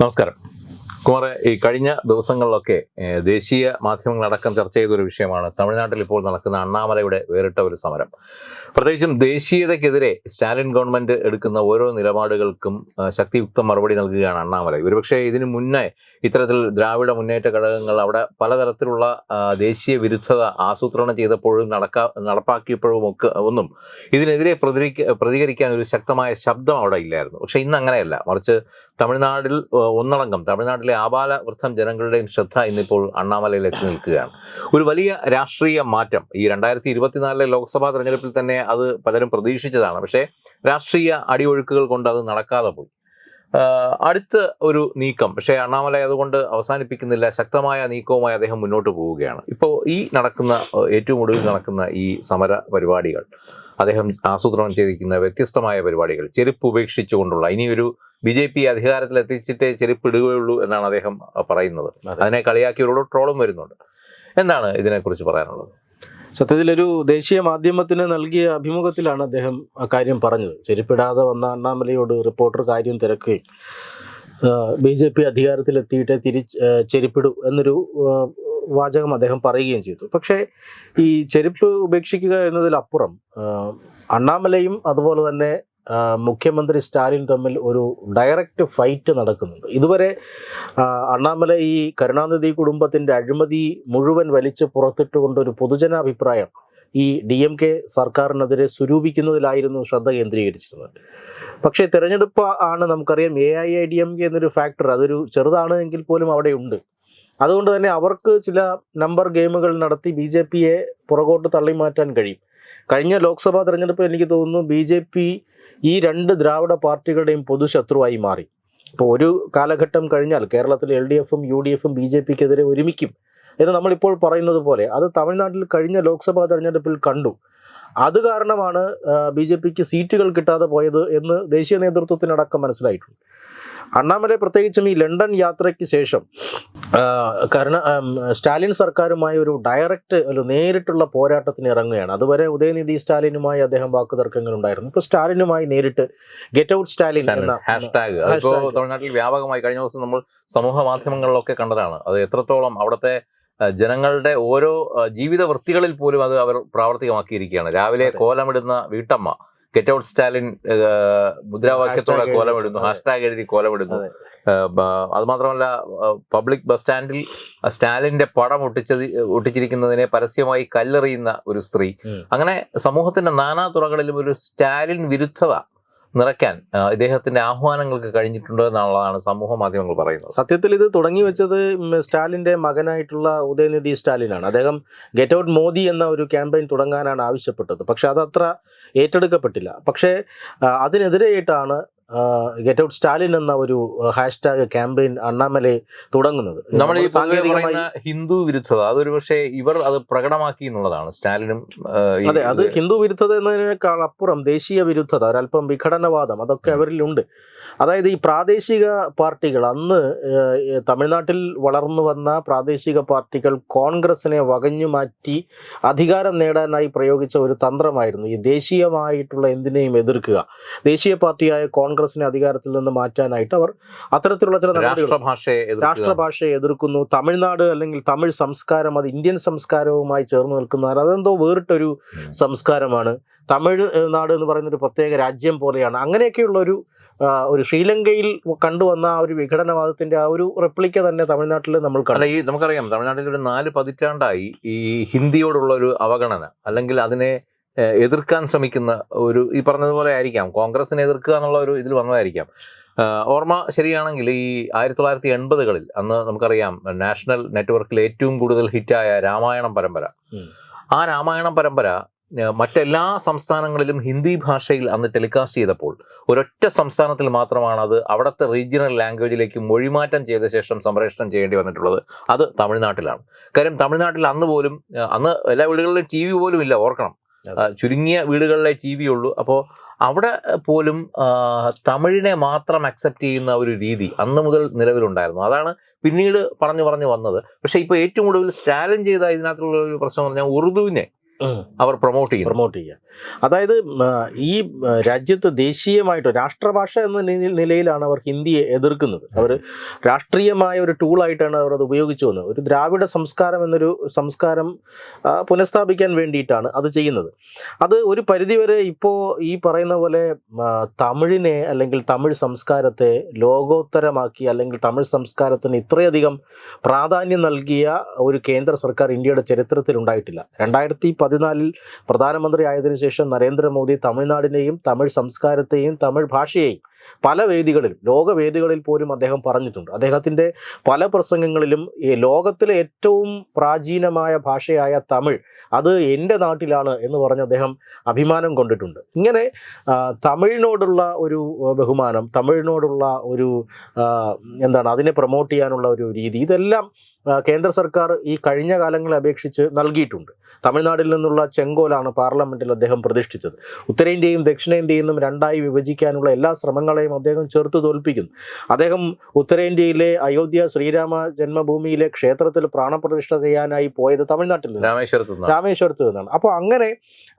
നമസ്കാരം. കുമാറെ ഈ കഴിഞ്ഞ ദിവസങ്ങളിലൊക്കെ ദേശീയ മാധ്യമങ്ങളടക്കം ചർച്ച ചെയ്ത ഒരു വിഷയമാണ് തമിഴ്നാട്ടിൽ ഇപ്പോൾ നടക്കുന്ന അണ്ണാമലയുടെ വേറിട്ട ഒരു സമരം. പ്രത്യേകിച്ചും ദേശീയതയ്ക്കെതിരെ സ്റ്റാലിൻ ഗവൺമെന്റ് എടുക്കുന്ന ഓരോ നിലപാടുകൾക്കും ശക്തിയുക്ത മറുപടി നൽകുകയാണ് അണ്ണാമല. ഒരുപക്ഷെ ഇതിനു മുന്നേ ഇത്തരത്തിൽ ദ്രാവിഡ മുന്നേറ്റ ഘടകങ്ങൾ അവിടെ പലതരത്തിലുള്ള ദേശീയ വിരുദ്ധത ആസൂത്രണം ചെയ്തപ്പോഴും നടക്കാ നടപ്പാക്കിയപ്പോഴും ഒക്കെ ഒന്നും ഇതിനെതിരെ പ്രതികരിക്ക പ്രതികരിക്കാൻ ഒരു ശക്തമായ ശബ്ദം അവിടെ ഇല്ലായിരുന്നു. പക്ഷേ ഇന്ന് അങ്ങനെയല്ല. മറിച്ച് തമിഴ്നാട്ടിൽ ഒന്നടങ്കം തമിഴ്നാട്ടിലെ ആബാല വൃദ്ധം ജനങ്ങളുടെയും ശ്രദ്ധ ഇന്നിപ്പോൾ അണ്ണാമലയിൽ എത്തി നിൽക്കുകയാണ്. ഒരു വലിയ രാഷ്ട്രീയ മാറ്റം. ഈ രണ്ടായിരത്തി ഇരുപത്തിനാലിലെ ലോക്സഭാ തെരഞ്ഞെടുപ്പിൽ തന്നെ അത് പലരും പ്രതീക്ഷിച്ചതാണ്. പക്ഷേ രാഷ്ട്രീയ അടിയൊഴുക്കുകൾ കൊണ്ട് അത് നടക്കാതെ പോയി. അടുത്ത ഒരു നീക്കം. പക്ഷേ അണ്ണാമല അതുകൊണ്ട് അവസാനിപ്പിക്കുന്നില്ല. ശക്തമായ നീക്കവുമായി അദ്ദേഹം മുന്നോട്ട് പോവുകയാണ്. ഇപ്പോൾ ഈ നടക്കുന്ന ഏറ്റവും ഒടുവിൽ നടക്കുന്ന ഈ സമര പരിപാടികൾ. അദ്ദേഹം ആസൂത്രണം ചെയ്തിരിക്കുന്ന വ്യത്യസ്തമായ പരിപാടികൾ. ചെരുപ്പ് ഉപേക്ഷിച്ചുകൊണ്ടുള്ള ഇനിയൊരു ബി ജെ പി അധികാരത്തിൽ എത്തിച്ചിട്ടേ ചെരുപ്പ് ഇടുകയുള്ളൂ എന്നാണ് അദ്ദേഹം പറയുന്നത്. അതിനെ കളിയാക്കിയുള്ള ട്രോളും വരുന്നുണ്ട്. എന്താണ് ഇതിനെക്കുറിച്ച് പറയാനുള്ളത്? സത്യത്തിലൊരു ദേശീയ മാധ്യമത്തിന് നൽകിയ അഭിമുഖത്തിലാണ് അദ്ദേഹം കാര്യം പറഞ്ഞത്. ചെരുപ്പിടാതെ വന്ന അണ്ണാമലയോട് റിപ്പോർട്ടർ കാര്യം തിരക്കുകയും ബി ജെ പി അധികാരത്തിലെത്തിയിട്ട് തിരിച്ച് ചെരുപ്പിടും എന്നൊരു വാചകം അദ്ദേഹം പറയുകയും ചെയ്തു. പക്ഷേ ഈ ചെരുപ്പ് ഉപേക്ഷിക്കുക എന്നതിലപ്പുറം അണ്ണാമലയും അതുപോലെ തന്നെ മുഖ്യമന്ത്രി സ്റ്റാലിൻ തമ്മിൽ ഒരു ഡയറക്റ്റ് ഫൈറ്റ് നടക്കുന്നുണ്ട്. ഇതുവരെ അണ്ണാമല ഈ കരുണാനിധി കുടുംബത്തിന്റെ അഴിമതി മുഴുവൻ വലിച്ച് പുറത്തിട്ടുകൊണ്ട് ഒരു പൊതുജനാഭിപ്രായം ഈ ഡി എം കെ സർക്കാരിനെതിരെ സ്വരൂപിക്കുന്നതിലായിരുന്നു ശ്രദ്ധ കേന്ദ്രീകരിച്ചിരുന്നത്. പക്ഷേ തിരഞ്ഞെടുപ്പ് ആണ് നമുക്കറിയാം A I I D M K എന്നൊരു ഫാക്ടർ അതൊരു ചെറുതാണ് എങ്കിൽ പോലും അവിടെ ഉണ്ട് അതുകൊണ്ട് തന്നെ അവർക്ക് ചില നമ്പർ ഗെയിമുകൾ നടത്തി ബി ജെ പിയെ പുറകോട്ട് തള്ളി മാറ്റാൻ കഴിയും. കഴിഞ്ഞ ലോക്സഭാ തെരഞ്ഞെടുപ്പിൽ എനിക്ക് തോന്നുന്നു ബി ജെ പി ഈ രണ്ട് ദ്രാവിഡ പാർട്ടികളുടെയും പൊതുശത്രുവായി മാറി. ഇപ്പോൾ ഒരു കാലഘട്ടം കഴിഞ്ഞാൽ കേരളത്തിൽ എൽ ഡി എഫും യു ഡി എഫും ബി ജെ പിക്കെതിരെ ഒരുമിക്കും എന്ന് നമ്മളിപ്പോൾ പറയുന്നത് പോലെ അത് തമിഴ്നാട്ടിൽ കഴിഞ്ഞ ലോക്സഭാ തെരഞ്ഞെടുപ്പിൽ കണ്ടു. അത് കാരണമാണ് ബി ജെ പിക്ക് സീറ്റുകൾ കിട്ടാതെ പോയത് എന്ന് ദേശീയ നേതൃത്വത്തിനടക്കം മനസ്സിലായിട്ടുണ്ട്. അണ്ണാമലെ പ്രത്യേകിച്ചും ഈ ലണ്ടൻ യാത്രയ്ക്ക് ശേഷം കരുണ സ്റ്റാലിൻ സർക്കാരുമായി ഒരു ഡയറക്റ്റ് ഒരു നേരിട്ടുള്ള പോരാട്ടത്തിന് ഇറങ്ങുകയാണ്. അതുവരെ ഉദയനിധി സ്റ്റാലിനുമായി അദ്ദേഹം വാക്കുതർക്കങ്ങൾ ഉണ്ടായിരുന്നു. ഇപ്പോൾ സ്റ്റാലിനുമായി നേരിട്ട് ഗെറ്റ് ഔട്ട് സ്റ്റാലിൻ എന്ന ഹാഷ്ടാഗ് തമിഴ്നാട്ടിൽ വ്യാപകമായി കഴിഞ്ഞ ദിവസം നമ്മൾ സമൂഹ മാധ്യമങ്ങളിലൊക്കെ കണ്ടതാണ്. അത് എത്രത്തോളം അവിടുത്തെ ജനങ്ങളുടെ ഓരോ ജീവിത വൃത്തികളിൽ പോലും അത് അവർ പ്രാവർത്തികമാക്കിയിരിക്കുകയാണ്. രാവിലെ. കോലമിടുന്ന വീട്ടമ്മ ഗെറ്റ് ഔട്ട് സ്റ്റാലിൻ മുദ്രാവാക്യത്തോടെ കോലമിടുന്നു ഹാഷ്ടാഗ് എഴുതി കോലമിടുന്നു. അതെ. ഏഹ്, ബ- അത് മാത്രമല്ല പബ്ലിക് ബസ് സ്റ്റാൻഡിൽ സ്റ്റാലിന്റെ പടം ഒട്ടിച്ചത് ഒട്ടിച്ചിരിക്കുന്നതിനെ പരസ്യമായി കല്ലെറിയുന്ന ഒരു സ്ത്രീ. അങ്ങനെ സമൂഹത്തിന്റെ നാനാ തുറകളിലും ഒരു സ്റ്റാലിൻ വിരുദ്ധത നിറയ്ക്കാൻ ഇദ്ദേഹത്തിന്റെ ആഹ്വാനങ്ങൾക്ക് കഴിഞ്ഞിട്ടുണ്ട് എന്നുള്ളതാണ് സമൂഹ മാധ്യമങ്ങൾ പറയുന്നത്. സത്യത്തിൽ ഇത് തുടങ്ങി വെച്ചത് സ്റ്റാലിന്റെ മകനായിട്ടുള്ള ഉദയനിധി സ്റ്റാലിനാണ്. അദ്ദേഹം ഗെറ്റ് ഔട്ട് മോദി എന്ന ഒരു ക്യാമ്പയിൻ തുടങ്ങാനാണ് ആവശ്യപ്പെട്ടത്. പക്ഷെ അതത്ര ഏറ്റെടുക്കപ്പെട്ടില്ല. പക്ഷേ അതിനെതിരെയായിട്ടാണ് ഗെറ്റ് ഔട്ട് സ്റ്റാലിൻ എന്ന ഒരു ഹാഷ്ടാഗ് ക്യാമ്പയിൻ അണ്ണാമലെ തുടങ്ങുന്നത്. നമ്മൾ ഈ സാങ്കേതികമായി പറയുന്ന ഹിന്ദു വിരുദ്ധത അതൊരു പക്ഷേ ഇവർ അത് പ്രകടമാക്കി എന്നുള്ളതാണ്. സ്റ്റാലിനും അതെ അത് ഹിന്ദു വിരുദ്ധത എന്നതിനേക്കാൾ അപ്പുറം ദേശീയ വിരുദ്ധത ഒരല്പം വിഘടനവാദം അതൊക്കെ അവരിലുണ്ട്. അതായത് ഈ പ്രാദേശിക പാർട്ടികൾ അന്ന് തമിഴ്നാട്ടിൽ വളർന്നു വന്ന പ്രാദേശിക പാർട്ടികൾ കോൺഗ്രസിനെ വകഞ്ഞു മാറ്റി അധികാരം നേടാനായി പ്രയോഗിച്ച ഒരു തന്ത്രമായിരുന്നു ഈ ദേശീയമായിട്ടുള്ള എന്തിനേയും എതിർക്കുക. ദേശീയ പാർട്ടിയായ കോൺഗ്രസിനെ അധികാരത്തിൽ നിന്ന് മാറ്റാനായിട്ട് അവർ അത്തരത്തിലുള്ള ചില നടപടികൾ രാഷ്ട്രഭാഷയെ എതിർക്കുന്നു. തമിഴ്നാട് അല്ലെങ്കിൽ തമിഴ് സംസ്കാരം അത് ഇന്ത്യൻ സംസ്കാരവുമായി ചേർന്ന് നിൽക്കുന്നതാണ്. അതെന്തോ വേറിട്ടൊരു സംസ്കാരമാണ്. തമിഴ്നാട് നാട് എന്ന് പറയുന്ന ഒരു പ്രത്യേക രാജ്യം പോലെയാണ്. അങ്ങനെയൊക്കെയുള്ള ഒരു ഒരു ശ്രീലങ്കയിൽ കണ്ടുവന്ന ആ ഒരു വിഘടനവാദത്തിന്റെ ആ ഒരു റെപ്ലിക്ക തന്നെ തമിഴ്നാട്ടിൽ നമ്മൾ അല്ല ഈ നമുക്കറിയാം തമിഴ്നാട്ടിൽ ഒരു നാല് പതിറ്റാണ്ടായി ഈ ഹിന്ദിയോടുള്ള ഒരു അവഗണന അല്ലെങ്കിൽ അതിനെ എതിർക്കാൻ ശ്രമിക്കുന്ന ഒരു ഈ പറഞ്ഞതുപോലെ ആയിരിക്കാം. കോൺഗ്രസിനെ എതിർക്കുക എന്നുള്ള ഒരു ഇതിൽ വന്നതായിരിക്കാം. ഓർമ്മ ശരിയാണെങ്കിൽ ഈ ആയിരത്തി തൊള്ളായിരത്തി എൺപതുകളിൽ അന്ന് നമുക്കറിയാം നാഷണൽ നെറ്റ്വർക്കിൽ ഏറ്റവും കൂടുതൽ ഹിറ്റായ രാമായണം പരമ്പര. ആ രാമായണം പരമ്പര മറ്റെല്ലാ സംസ്ഥാനങ്ങളിലും ഹിന്ദി ഭാഷയിൽ അന്ന് ടെലികാസ്റ്റ് ചെയ്തപ്പോൾ ഒരൊറ്റ സംസ്ഥാനത്തിൽ മാത്രമാണ് അത് അവിടുത്തെ റീജിയണൽ ലാംഗ്വേജിലേക്ക് മൊഴിമാറ്റം ചെയ്ത ശേഷം സംപ്രേഷണം ചെയ്യേണ്ടി വന്നിട്ടുള്ളത്. അത് തമിഴ്നാട്ടിലാണ്. കാര്യം തമിഴ്നാട്ടിൽ അന്ന് പോലും അന്ന് എല്ലാ വീടുകളിലും ടി വി പോലും ഇല്ല ഓർക്കണം. ചുരുങ്ങിയ വീടുകളിലെ ടി വി ഉള്ളൂ. അപ്പോൾ അവിടെ പോലും തമിഴിനെ മാത്രം അക്സെപ്റ്റ് ചെയ്യുന്ന ഒരു രീതി അന്ന് മുതൽ നിലവിലുണ്ടായിരുന്നു. അതാണ് പിന്നീട് പറഞ്ഞു പറഞ്ഞു വന്നത്. പക്ഷേ ഇപ്പോൾ ഏറ്റവും കൂടുതൽ സ്റ്റാലിൻ ചെയ്ത ഇതിനകത്തുള്ള ഒരു പ്രശ്നം പറഞ്ഞാൽ ഉറുദുവിനെ. അവർ പ്രൊമോട്ട് ചെയ്യും പ്രൊമോട്ട് ചെയ്യുക. അതായത് ഈ രാജ്യത്ത് ദേശീയമായിട്ട് രാഷ്ട്രഭാഷ എന്ന നിലയിലാണ് അവർ ഹിന്ദിയെ എതിർക്കുന്നത്. അവർ രാഷ്ട്രീയമായ ഒരു ടൂളായിട്ടാണ് അവർ അത് ഉപയോഗിച്ചു വന്നത്. ഒരു ദ്രാവിഡ സംസ്കാരം എന്നൊരു സംസ്കാരം പുനഃസ്ഥാപിക്കാൻ വേണ്ടിയിട്ടാണ് അത് ചെയ്യുന്നത്. അത് ഒരു പരിധിവരെ ഇപ്പോൾ ഈ പറയുന്ന പോലെ തമിഴിനെ അല്ലെങ്കിൽ തമിഴ് സംസ്കാരത്തെ ലോകോത്തരമാക്കി അല്ലെങ്കിൽ തമിഴ് സംസ്കാരത്തിന് ഇത്രയധികം പ്രാധാന്യം നൽകിയ ഒരു കേന്ദ്ര സർക്കാർ ഇന്ത്യയുടെ ചരിത്രത്തിൽ ഉണ്ടായിട്ടില്ല രണ്ടായിരത്തി പതിനാലിൽ പ്രധാനമന്ത്രി ആയതിനു ശേഷം നരേന്ദ്രമോദി തമിഴ്നാടിനെയും തമിഴ് സംസ്കാരത്തെയും തമിഴ് ഭാഷയെയും പല വേദികളിലും ലോകവേദികളിൽ പോലും അദ്ദേഹം പറഞ്ഞിട്ടുണ്ട്. അദ്ദേഹത്തിന്റെ പല പ്രസംഗങ്ങളിലും ഈ ലോകത്തിലെ ഏറ്റവും പ്രാചീനമായ ഭാഷയായ തമിഴ് അത് എന്റെ നാട്ടിലാണ് എന്ന് പറഞ്ഞ് അദ്ദേഹം അഭിമാനം കൊണ്ടിട്ടുണ്ട്. ഇങ്ങനെ തമിഴിനോടുള്ള ഒരു ബഹുമാനം തമിഴിനോടുള്ള ഒരു എന്താണ് അതിനെ പ്രൊമോട്ട് ചെയ്യാനുള്ള ഒരു രീതി ഇതെല്ലാം കേന്ദ്ര സർക്കാർ ഈ കഴിഞ്ഞ കാലങ്ങളെ അപേക്ഷിച്ച് നൽകിയിട്ടുണ്ട്. തമിഴ്നാട്ടിൽ നിന്നുള്ള ചെങ്കോലാണ് പാർലമെന്റിൽ അദ്ദേഹം പ്രതിഷ്ഠിച്ചത്. ഉത്തരേന്ത്യയും ദക്ഷിണേന്ത്യയും നിന്നും രണ്ടായി വിഭജിക്കാനുള്ള എല്ലാ ശ്രമങ്ങളെയും അദ്ദേഹം ചെറുത്തു തോൽപ്പിക്കുന്നു. അദ്ദേഹം ഉത്തരേന്ത്യയിലെ അയോധ്യ ശ്രീരാമ ജന്മഭൂമിയിലെ ക്ഷേത്രത്തിൽ പ്രാണപ്രതിഷ്ഠ ചെയ്യാനായി പോയത് തമിഴ്നാട്ടിൽ നിന്ന് രാമേശ്വരത്ത് രാമേശ്വരത്ത് നിന്നാണ്. അപ്പോൾ അങ്ങനെ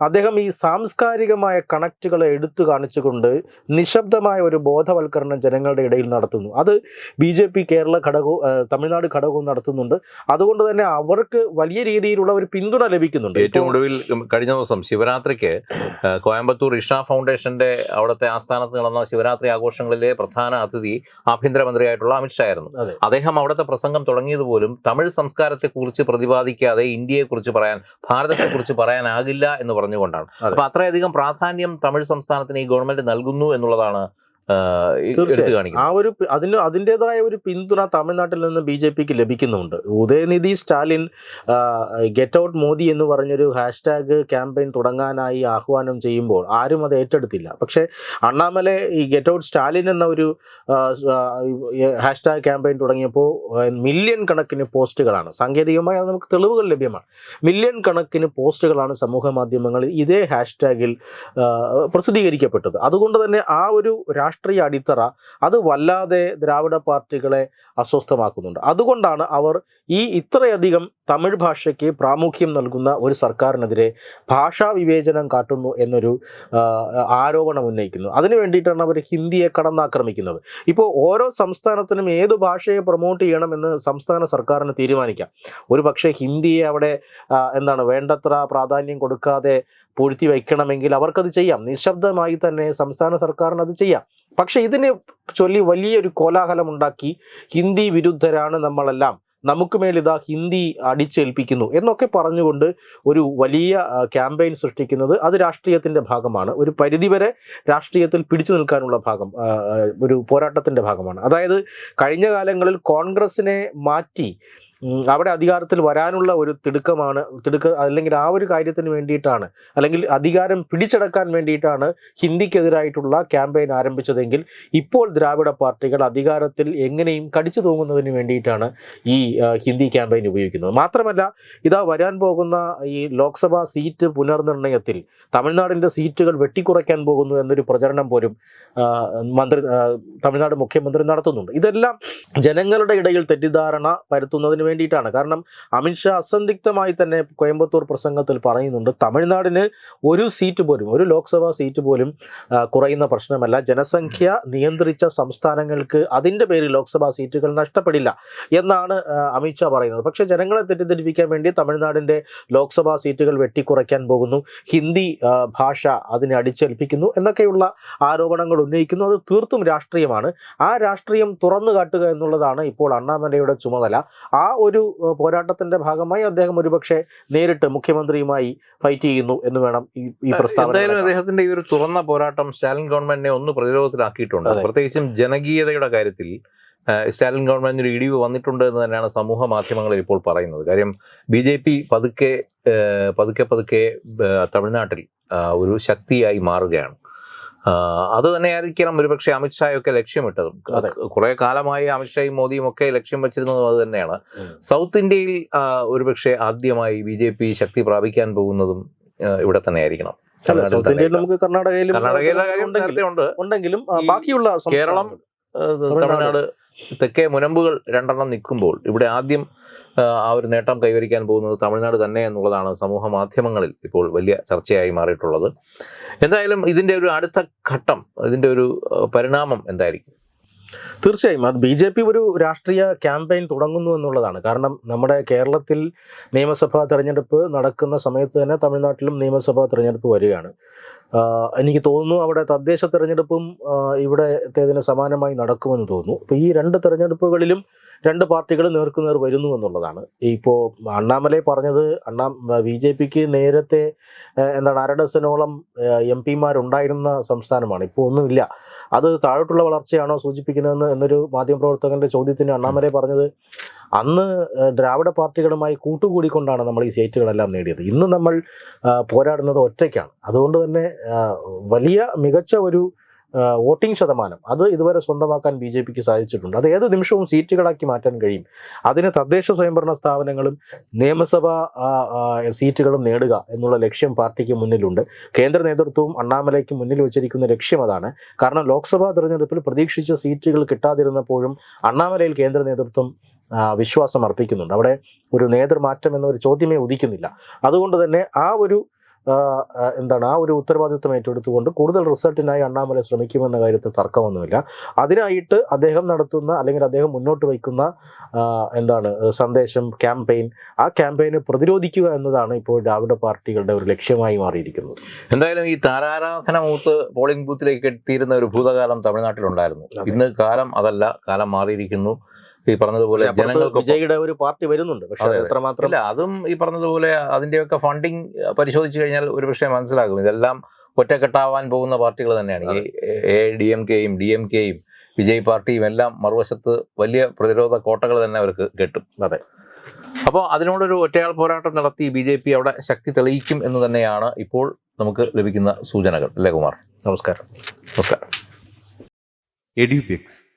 അദ്ദേഹം ഈ സാംസ്കാരികമായ കണക്റ്റുകളെ എടുത്തു കാണിച്ചുകൊണ്ട് നിശബ്ദമായ ഒരു ബോധവൽക്കരണം ജനങ്ങളുടെ ഇടയിൽ നടത്തുന്നു. അത് ബി ജെ പി കേരള ഘടകവും തമിഴ്നാട് ഘടകവും നടത്തുന്നുണ്ട്. അതുകൊണ്ട് തന്നെ അവർക്ക് വലിയ രീതിയിലുള്ള ഒരു പിന്തുണ ലഭിക്കുന്നുണ്ട്. ഏറ്റവും ഒടുവിൽ കഴിഞ്ഞ ദിവസം ശിവരാത്രിക്ക് കോയമ്പത്തൂർ ഇഷ ഫൗണ്ടേഷന്റെ അവിടുത്തെ ആസ്ഥാനത്ത് നടന്ന ശിവരാത്രി ആഘോഷങ്ങളിലെ പ്രധാന അതിഥി ആഭ്യന്തരമന്ത്രിയായിട്ടുള്ള അമിത്ഷാ ആയിരുന്നു. അദ്ദേഹം അവിടുത്തെ പ്രസംഗം തുടങ്ങിയത് പോലും തമിഴ് സംസ്കാരത്തെക്കുറിച്ച് പ്രതിപാദിക്കാതെ ഇന്ത്യയെ കുറിച്ച് പറയാൻ ഭാരതത്തെ കുറിച്ച് പറയാനാകില്ല എന്ന് പറഞ്ഞുകൊണ്ടാണ്. അപ്പൊ അത്രയധികം പ്രാധാന്യം തമിഴ് സംസ്ഥാനത്തിന് ഈ ഗവൺമെന്റ് നൽകുന്നു എന്നുള്ളതാണ് ആ, ഒരു അതിന് അതിന്റെതായ ഒരു പിന്തുണ തമിഴ്നാട്ടിൽ നിന്ന് ബി ജെ പിക്ക് ലഭിക്കുന്നുണ്ട്. ഉദയനിധി സ്റ്റാലിൻ ഗെറ്റ് ഔട്ട് മോദി എന്ന് പറഞ്ഞൊരു ഹാഷ്ടാഗ് ക്യാമ്പയിൻ തുടങ്ങാനായി ആഹ്വാനം ചെയ്യുമ്പോൾ ആരും അത് ഏറ്റെടുത്തില്ല. പക്ഷേ അണ്ണാമല ഈ ഗെറ്റ് ഔട്ട് സ്റ്റാലിൻ എന്ന ഒരു ഹാഷ്ടാഗ് ക്യാമ്പയിൻ തുടങ്ങിയപ്പോൾ മില്യൺ കണക്കിന് പോസ്റ്റുകളാണ്. സാങ്കേതികമായി അത് നമുക്ക് തെളിവുകൾ ലഭ്യമാണ്. മില്യൺ കണക്കിന് പോസ്റ്റുകളാണ് സമൂഹ മാധ്യമങ്ങളിൽ ഇതേ ഹാഷ്ടാഗിൽ പ്രസിദ്ധീകരിക്കപ്പെട്ടത്. അതുകൊണ്ട് തന്നെ ആ ഒരു രാഷ്ട്രീയ അടിത്തറ അത് വല്ലാതെ ദ്രാവിഡ പാർട്ടികളെ അസ്വസ്ഥമാക്കുന്നുണ്ട്. അതുകൊണ്ടാണ് അവർ ഈ ഇത്രയധികം തമിഴ് ഭാഷയ്ക്ക് പ്രാമുഖ്യം നൽകുന്ന ഒരു സർക്കാരിനെതിരെ ഭാഷാ വിവേചനം കാട്ടുന്നു എന്നൊരു ആരോപണം ഉന്നയിക്കുന്നു. അതിനു വേണ്ടിയിട്ടാണ് അവർ ഹിന്ദിയെ കടന്നാക്രമിക്കുന്നത്. ഇപ്പോൾ ഓരോ സംസ്ഥാനത്തിനും ഏത് ഭാഷയെ പ്രൊമോട്ട് ചെയ്യണമെന്ന് സംസ്ഥാന സർക്കാരിന് തീരുമാനിക്കാം. ഒരു പക്ഷേ ഹിന്ദിയെ അവിടെ എന്താണ് വേണ്ടത്ര പ്രാധാന്യം കൊടുക്കാതെ പൂഴ്ത്തി വയ്ക്കണമെങ്കിൽ അവർക്കത് ചെയ്യാം. നിശബ്ദമായി തന്നെ സംസ്ഥാന സർക്കാരിന് അത് ചെയ്യാം. പക്ഷേ ഇതിനെ ചൊല്ലി വലിയൊരു കോലാഹലമുണ്ടാക്കി ഹിന്ദി വിരുദ്ധരാണ് നമ്മളെല്ലാം. നമുക്ക് മേലിതാ ഹിന്ദി അടിച്ചേൽപ്പിക്കുന്നു എന്നൊക്കെ പറഞ്ഞുകൊണ്ട് ഒരു വലിയ ക്യാമ്പയിൻ സൃഷ്ടിക്കുന്നത് അത് രാഷ്ട്രീയത്തിന്റെ ഭാഗമാണ്. ഒരു പരിധിവരെ രാഷ്ട്രീയത്തിൽ പിടിച്ചു നിൽക്കാനുള്ള ഭാഗം ഒരു പോരാട്ടത്തിന്റെ ഭാഗമാണ്. അതായത് കഴിഞ്ഞ കാലങ്ങളിൽ കോൺഗ്രസിനെ മാറ്റി അവിടെ അധികാരത്തിൽ വരാനുള്ള ഒരു തിടുക്കമാണ് തിടുക്ക അല്ലെങ്കിൽ ആ ഒരു കാര്യത്തിന് വേണ്ടിയിട്ടാണ് അല്ലെങ്കിൽ അധികാരം പിടിച്ചെടുക്കാൻ വേണ്ടിയിട്ടാണ് ഹിന്ദിക്കെതിരായിട്ടുള്ള ക്യാമ്പയിൻ ആരംഭിച്ചതെങ്കിൽ ഇപ്പോൾ ദ്രാവിഡ പാർട്ടികൾ അധികാരത്തിൽ എങ്ങനെയും കടിച്ചു തൂങ്ങുന്നതിന് വേണ്ടിയിട്ടാണ് ഈ ഹിന്ദി ക്യാമ്പയിൻ ഉപയോഗിക്കുന്നത് മാത്രമല്ല ഇതാ വരാൻ പോകുന്ന ഈ ലോക്സഭാ സീറ്റ് പുനർനിർണയത്തിൽ തമിഴ്നാടിന്റെ സീറ്റുകൾ വെട്ടിക്കുറയ്ക്കാൻ പോകുന്നു എന്നൊരു പ്രചരണം പോലും മന്ത്രി തമിഴ്നാട് മുഖ്യമന്ത്രി നടത്തുന്നുണ്ട്. ഇതെല്ലാം ജനങ്ങളുടെ ഇടയിൽ തെറ്റിദ്ധാരണ പരത്തുന്നതിന് വേണ്ടിയിട്ടാണ്. കാരണം അമിത്ഷാ അസന്ധിഗ്ധമായി തന്നെ കോയമ്പത്തൂർ പ്രസംഗത്തിൽ പറയുന്നുണ്ട് തമിഴ്നാടിന് ഒരു സീറ്റ് പോലും ഒരു ലോക്സഭാ സീറ്റ് പോലും കുറയുന്ന പ്രശ്നമല്ല. ജനസംഖ്യ നിയന്ത്രിച്ച സംസ്ഥാനങ്ങൾക്ക് അതിന്റെ പേരിൽ ലോക്സഭാ സീറ്റുകൾ നഷ്ടപ്പെടില്ല എന്നാണ് അമിത്ഷാ പറയുന്നത്. പക്ഷെ ജനങ്ങളെ തെറ്റിദ്ധരിപ്പിക്കാൻ വേണ്ടി തമിഴ്നാടിന്റെ ലോക്സഭാ സീറ്റുകൾ വെട്ടിക്കുറയ്ക്കാൻ പോകുന്നു. ഹിന്ദി ഭാഷ അതിനെ അടിച്ചേൽപ്പിക്കുന്നു എന്നൊക്കെയുള്ള ആരോപണങ്ങൾ ഉന്നയിക്കുന്നു. അത് തീർത്തും രാഷ്ട്രീയമാണ്. ആ രാഷ്ട്രീയം തുറന്നു കാട്ടുക എന്നുള്ളതാണ് ഇപ്പോൾ അണ്ണാമലയുടെ ചുമതല. ആ ഒരു പോരാട്ടത്തിന്റെ പോരാട്ടത്തിന്റെ ഭാഗമായി അദ്ദേഹം ഒരുപക്ഷെ നേരിട്ട് മുഖ്യമന്ത്രിയുമായി ഫൈറ്റ് ചെയ്യുന്നു എന്ന് വേണം ഈ പ്രസ്താവന അദ്ദേഹത്തിന്റെ ഈ ഒരു തുറന്ന പോരാട്ടം സ്റ്റാലിൻ ഗവൺമെന്റിനെ ഒന്ന് പ്രതിരോധത്തിലാക്കിയിട്ടുണ്ട്. പ്രത്യേകിച്ചും ജനകീയതയുടെ കാര്യത്തിൽ സ്റ്റാലിൻ ഗവൺമെന്റിന് ഒരു ഇടിവ് വന്നിട്ടുണ്ട് എന്ന് തന്നെയാണ് സമൂഹ മാധ്യമങ്ങളിൽ ഇപ്പോൾ പറയുന്നത്. കാര്യം ബി ജെ പി പതുക്കെ പതുക്കെ പതുക്കെ തമിഴ്നാട്ടിൽ ഒരു ശക്തിയായി മാറുകയാണ്. അത് തന്നെയായിരിക്കണം ഒരുപക്ഷെ അമിത്ഷായൊക്കെ ലക്ഷ്യമിട്ടതും. കുറെ കാലമായി അമിത്ഷായും മോദിയും ഒക്കെ ലക്ഷ്യം വെച്ചിരുന്നതും അത് തന്നെയാണ്. സൗത്ത് ഇന്ത്യയിൽ ഒരുപക്ഷെ ആദ്യമായി ബി ജെ പി ശക്തി പ്രാപിക്കാൻ പോകുന്നതും ഇവിടെ തന്നെ ആയിരിക്കണം സൗത്ത് ഇന്ത്യയിൽ നമുക്ക് കർണാടകയിലും കർണാടകയിലെ കാര്യം ഉണ്ടെങ്കിലും ഉണ്ട് ഉണ്ടെങ്കിലും ബാക്കിയുള്ള കേരളം തമിഴ്നാട്. തെക്കേ മുനമ്പുകൾ രണ്ടെണ്ണം നിൽക്കുമ്പോൾ ഇവിടെ ആദ്യം ആ ഒരു നേട്ടം കൈവരിക്കാൻ പോകുന്നത് തമിഴ്നാട് തന്നെ എന്നുള്ളതാണ് സമൂഹ മാധ്യമങ്ങളിൽ ഇപ്പോൾ വലിയ ചർച്ചയായി മാറിയിട്ടുള്ളത്. എന്തായാലും ഇതിന്റെ ഒരു അടുത്ത ഘട്ടം ഇതിന്റെ ഒരു പരിണാമം എന്തായിരിക്കും? തീർച്ചയായും. അത് ബി ജെ പി ഒരു രാഷ്ട്രീയ ക്യാമ്പയിൻ തുടങ്ങുന്നു എന്നുള്ളതാണ്. കാരണം നമ്മുടെ കേരളത്തിൽ നിയമസഭാ തെരഞ്ഞെടുപ്പ് നടക്കുന്ന സമയത്ത് തന്നെ തമിഴ്നാട്ടിലും നിയമസഭാ തെരഞ്ഞെടുപ്പ് വരികയാണ്. എനിക്ക് തോന്നുന്നു അവിടെ തദ്ദേശ തെരഞ്ഞെടുപ്പും ഇവിടത്തേതിന് സമാനമായി നടക്കുമെന്ന് തോന്നുന്നു. അപ്പോൾ ഈ രണ്ട് തെരഞ്ഞെടുപ്പുകളിലും രണ്ട് പാർട്ടികൾ നേർക്കുനേർ വരുന്നു എന്നുള്ളതാണ്. ഇപ്പോൾ അണ്ണാമലൈ പറഞ്ഞത് അണ്ണാ ബി ജെ പിക്ക് നേരത്തെ എന്താണ് അര ഡസനോളം എം പിമാരുണ്ടായിരുന്ന സംസ്ഥാനമാണ്. ഇപ്പോൾ ഒന്നുമില്ല അത് താഴോട്ടുള്ള വളർച്ചയാണോ സൂചിപ്പിക്കുന്നതെന്ന് എന്നൊരു മാധ്യമപ്രവർത്തകന്റെ ചോദ്യത്തിന് അണ്ണാമലൈ പറഞ്ഞത് അന്ന് ദ്രാവിഡ പാർട്ടികളുമായി കൂട്ടുകൂടിക്കൊണ്ടാണ് നമ്മൾ ഈ സീറ്റുകളെല്ലാം നേടിയത്. ഇന്ന് നമ്മൾ പോരാടുന്നത് ഒറ്റയ്ക്കാണ്. അതുകൊണ്ട് തന്നെ വലിയ മികച്ച ഒരു വോട്ടിംഗ് ശതമാനം. അത് ഇതുവരെ സ്വന്തമാക്കാൻ ബി ജെ പിക്ക് സാധിച്ചിട്ടുണ്ട്. അത് ഏത് നിമിഷവും സീറ്റുകളാക്കി മാറ്റാൻ കഴിയും. അതിന് തദ്ദേശ സ്വയംഭരണ സ്ഥാപനങ്ങളും നിയമസഭാ സീറ്റുകളും നേടുക എന്നുള്ള ലക്ഷ്യം പാർട്ടിക്ക് മുന്നിലുണ്ട്. കേന്ദ്ര നേതൃത്വവും അണ്ണാമലയ്ക്ക് മുന്നിൽ വെച്ചിരിക്കുന്ന ലക്ഷ്യം അതാണ്. കാരണം ലോക്സഭാ തെരഞ്ഞെടുപ്പിൽ പ്രതീക്ഷിച്ച സീറ്റുകൾ കിട്ടാതിരുന്നപ്പോഴും അണ്ണാമലയിൽ കേന്ദ്ര നേതൃത്വം വിശ്വാസം അർപ്പിക്കുന്നുണ്ട്. അവിടെ ഒരു നേതൃമാറ്റം എന്നൊരു ചോദ്യമേ ഉദിക്കുന്നില്ല. അതുകൊണ്ട് തന്നെ ആ ഒരു എന്താണ് ആ ഒരു ഉത്തരവാദിത്വം ഏറ്റെടുത്തുകൊണ്ട് കൂടുതൽ റിസൾട്ടിനായി അണ്ണാമല ശ്രമിക്കുമെന്ന കാര്യത്തിൽ തർക്കമൊന്നുമില്ല. അതിനായിട്ട് അദ്ദേഹം നടത്തുന്ന അല്ലെങ്കിൽ അദ്ദേഹം മുന്നോട്ട് വയ്ക്കുന്ന എന്താണ് സന്ദേശം ക്യാമ്പയിൻ ആ ക്യാമ്പയിനെ പ്രതിരോധിക്കുക എന്നതാണ് ഇപ്പോൾ ദ്രാവിഡ പാർട്ടികളുടെ ഒരു ലക്ഷ്യമായി മാറിയിരിക്കുന്നത്. എന്തായാലും ഈ താരാരാധന മൂത്ത് പോളിംഗ് ബൂത്തിലേക്ക് എത്തിയിരുന്ന ഒരു ഭൂതകാലം തമിഴ്നാട്ടിലുണ്ടായിരുന്നു. ഇന്ന് കാലം അതല്ല കാലം മാറിയിരിക്കുന്നു. ഈ പറഞ്ഞതുപോലെ വിജയുടെ ഒരു പാർട്ടി വരുന്നുണ്ട്. പക്ഷേ എത്രമാത്രം ഇല്ല അതും ഈ പറഞ്ഞതുപോലെ അതിന്റെയൊക്കെ ഫണ്ടിങ് പരിശോധിച്ചു കഴിഞ്ഞാൽ ഒരു പക്ഷേ മനസ്സിലാകും. ഇതെല്ലാം ഒറ്റക്കെട്ടാവാൻ പോകുന്ന പാർട്ടികൾ തന്നെയാണ്. ഈ എ ഡി എം കെയും ഡി എം കെയും വിജയ് പാർട്ടിയും എല്ലാം മറുവശത്ത് വലിയ പ്രതിരോധ കോട്ടകൾ തന്നെ അവർക്ക് കെട്ടും. അതെ. അപ്പോൾ അതിനോടൊരു ഒറ്റയാൾ പോരാട്ടം നടത്തി ബി ജെ പി അവിടെ ശക്തി തെളിയിക്കും എന്ന് തന്നെയാണ് ഇപ്പോൾ നമുക്ക് ലഭിക്കുന്ന സൂചനകൾ. അല്ലേ കുമാർ? നമസ്കാരം. നമസ്കാരം. Edubix